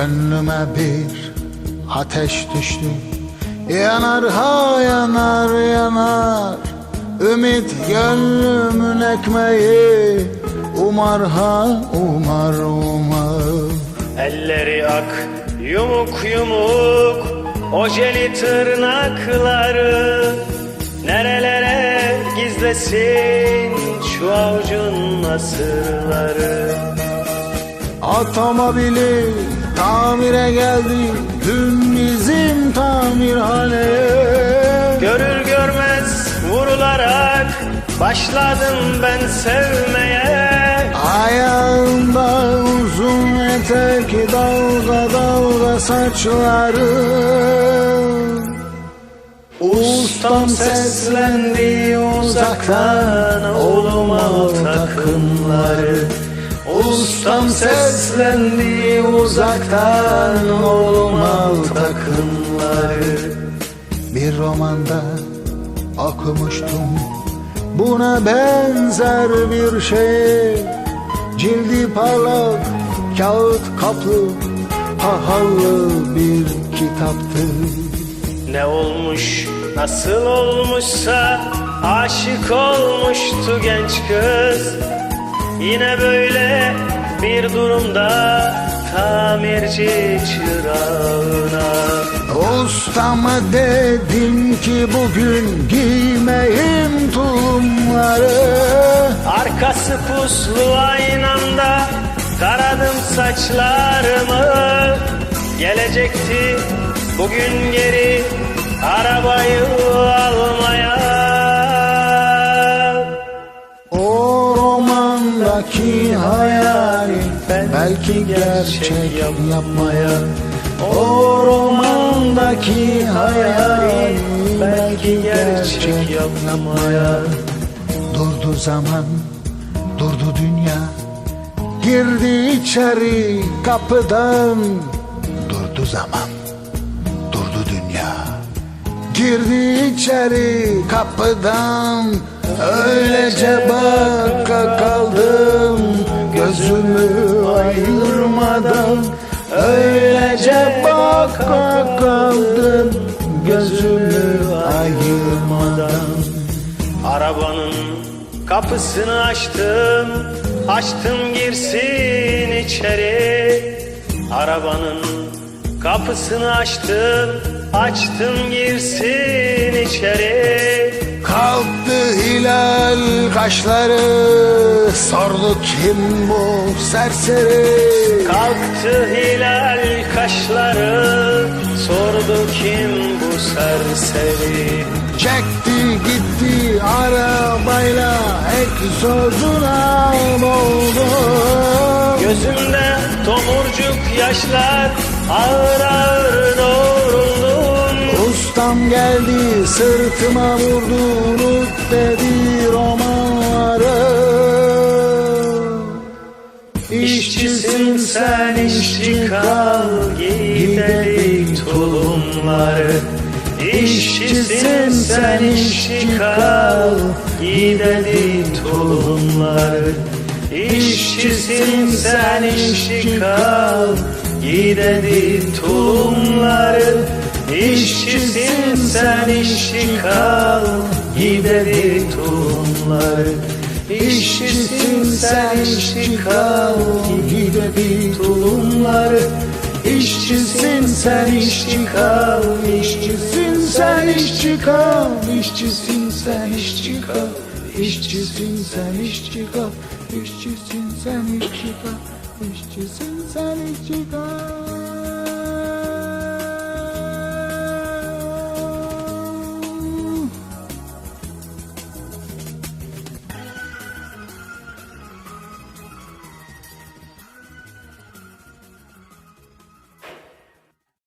Gönlüme bir ateş düştü. Yanar ha yanar yanar. Ümit gönlümün ekmeği. Umar ha umar umar. Elleri ak yumuk yumuk. Ojeli tırnakları Nerelere gizlesin? Şu avucun nasırları. Otomobili tamire geldi Dün bizim tamirhaneye Görür görmez vurularak Başladım ben sevmeye. Ayağında uzun etek dalga dalga saçları. Ustam seslendi uzaktan oğlum al takımları Ustam seslendi uzaktan oğlum al takımları Bir romanda okumuştum Buna benzer bir şey. Cildi parlak kağıt kaplı Pahalı bir kitaptı. Ne olmuş nasıl olmuşsa Aşık olmuştu genç kız. Yine böyle bir durumda Tamirci çırağına. Ustama dedim ki bugün giymeyim tulumları? Arkası puslu aynamda Taradım saçlarımı. Gelecekti bugün geri Arabayı almaya. O romandaki hayali belki gerçek yapmaya O romandaki hayali belki gerçek yapmaya Durdu zaman, durdu dünya. Girdi içeri kapıdan. Durdu zaman, durdu dünya. Girdi içeri kapıdan. Öylece baka kaldım Gözümü ayırmadan Öylece baka kaldım. Gözümü ayırmadan. Arabanın kapısını açtım Açtım girsin içeri. Arabanın kapısını açtım Açtım girsin içeri Hilal kaşları Sordu kim bu serseri? Kalktı hilal kaşları Sordu kim bu serseri? Çekti gitti arabayla egzozuna oldu? Gözümde tomurcuk yaşlar Ağır ağır doğruldum Ustam geldi sırtıma vurdu unut dedi romanları. İşçisin sen işçi kal Gidelim tulumları İşçisin sen işçi kal Gidelim tulumları İşçisin sen işçi kal Gidelim tulumları İşçisin sen işçi kal Gidelim tulumları İşçisin sen işçi kal Gidelim tulumları İşçisin sen işçi kal İşçisin sen işçi kal. İşçisin sen işçi kal İşçisin sen işçi kal. İşçisin sen işçi kal İşçisin sen işçi kal